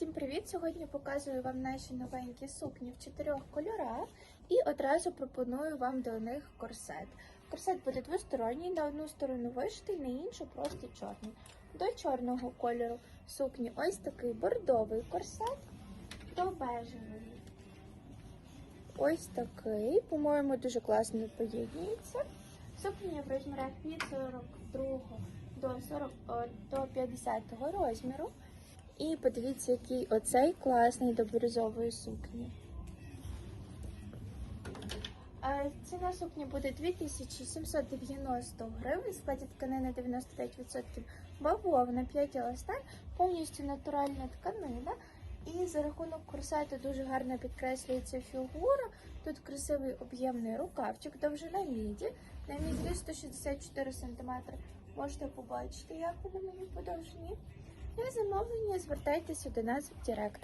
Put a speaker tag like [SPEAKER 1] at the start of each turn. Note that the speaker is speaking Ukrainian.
[SPEAKER 1] Всім привіт! Сьогодні показую вам наші новенькі сукні в чотирьох кольорах і одразу пропоную вам до них корсет. Корсет буде двосторонній, на одну сторону вишитий, на іншу просто чорний. До чорного кольору сукні ось такий бордовий корсет, до бежевий. Ось такий, по-моєму, дуже класно поєднується. Сукні в розмірах від 42 до 40 до 50 розміру. І подивіться, який оцей класний до бірюзової сукні. Ціна сукні буде 2790 гривень, складі тканини 95% бавовна, 5 еластан, повністю натуральна тканина. І за рахунок корсету дуже гарно підкреслюється фігура. Тут красивий об'ємний рукавчик, довжина міді. На мій 164 см. Можете побачити, як воно мені по довжині. Для замовлення звертайтеся до нас в Директ.